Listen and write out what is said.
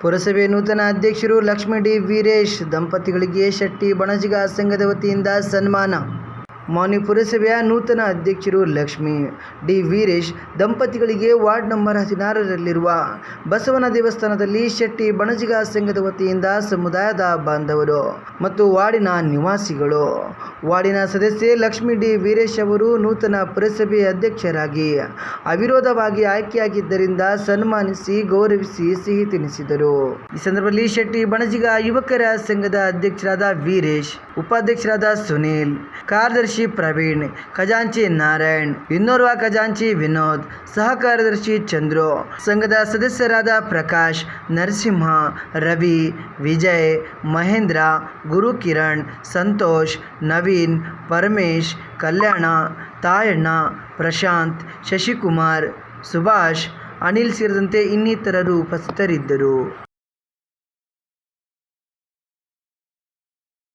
ಪುರಸಭೆ ನೂತನ ಅಧ್ಯಕ್ಷರು ಲಕ್ಷ್ಮಿ ಡಿ ವೀರೇಶ್ ದಂಪತಿಗಳಿಗೆ ಶೆಟ್ಟಿ ಬಣಜಿಗ ಸಂಘದ ವತಿಯಿಂದ ಸನ್ಮಾನ. ಮಾನ್ಯ ಪುರಸಭೆಯ ನೂತನ ಅಧ್ಯಕ್ಷರು ಲಕ್ಷ್ಮಿ ಡಿ ವೀರೇಶ್, ದಂಪತಿಗಳಿಗೆ ವಾರ್ಡ್ ನಂಬರ್ ಹದಿನಾರರಲ್ಲಿರುವ ಬಸವನ ದೇವಸ್ಥಾನದಲ್ಲಿ ಶೆಟ್ಟಿ ಬಣಜಿಗ ಸಂಘದ ವತಿಯಿಂದ ಸಮುದಾಯದ ಬಾಂಧವರು ಮತ್ತು ವಾರ್ಡಿನ ನಿವಾಸಿಗಳು. ವಾರ್ಡಿನ ಸದಸ್ಯೆ ಲಕ್ಷ್ಮಿ ಡಿ ವೀರೇಶ್ ಅವರು ನೂತನ ಪುರಸಭೆ ಅಧ್ಯಕ್ಷರಾಗಿ ಅವಿರೋಧವಾಗಿ ಆಯ್ಕೆಯಾಗಿದ್ದರಿಂದ ಸನ್ಮಾನಿಸಿ, ಗೌರವಿಸಿ ಸಿಹಿ ತಿನ್ನಿಸಿದರು ಈ ಸಂದರ್ಭದಲ್ಲಿ ಶೆಟ್ಟಿ ಬಣಜಿಗ ಯುವಕರ ಸಂಘದ ಅಧ್ಯಕ್ಷರಾದ ವೀರೇಶ್ ಉಪಾಧ್ಯಕ್ಷರಾದ ಸುನೀಲ್, ಕಾರ್ಯದರ್ಶಿ ಪ್ರವೀಣ್, ಖಜಾಂಚಿ ನಾರಾಯಣ್, ಇನ್ನೋರ್ವ ಖಜಾಂಚಿ ವಿನೋದ್ ಸಹ ಕಾರ್ಯದರ್ಶಿ ಚಂದ್ರು, ಸಂಘದ ಸದಸ್ಯರಾದ ಪ್ರಕಾಶ್, ನರಸಿಂಹ, ರವಿ, ವಿಜಯ್, ಮಹೇಂದ್ರ ಗುರು ಕಿರಣ್ ಸಂತೋಷ್, ನವೀನ್, ಪರಮೇಶ್, ಕಲ್ಯಾಣ, ತಾಯಣ್ಣ, ಪ್ರಶಾಂತ್, ಶಶಿಕುಮಾರ್, ಸುಭಾಷ್, ಅನಿಲ್ ಸೇರಿದಂತೆ ಇನ್ನಿತರರು ಉಪಸ್ಥಿತರಿದ್ದರು.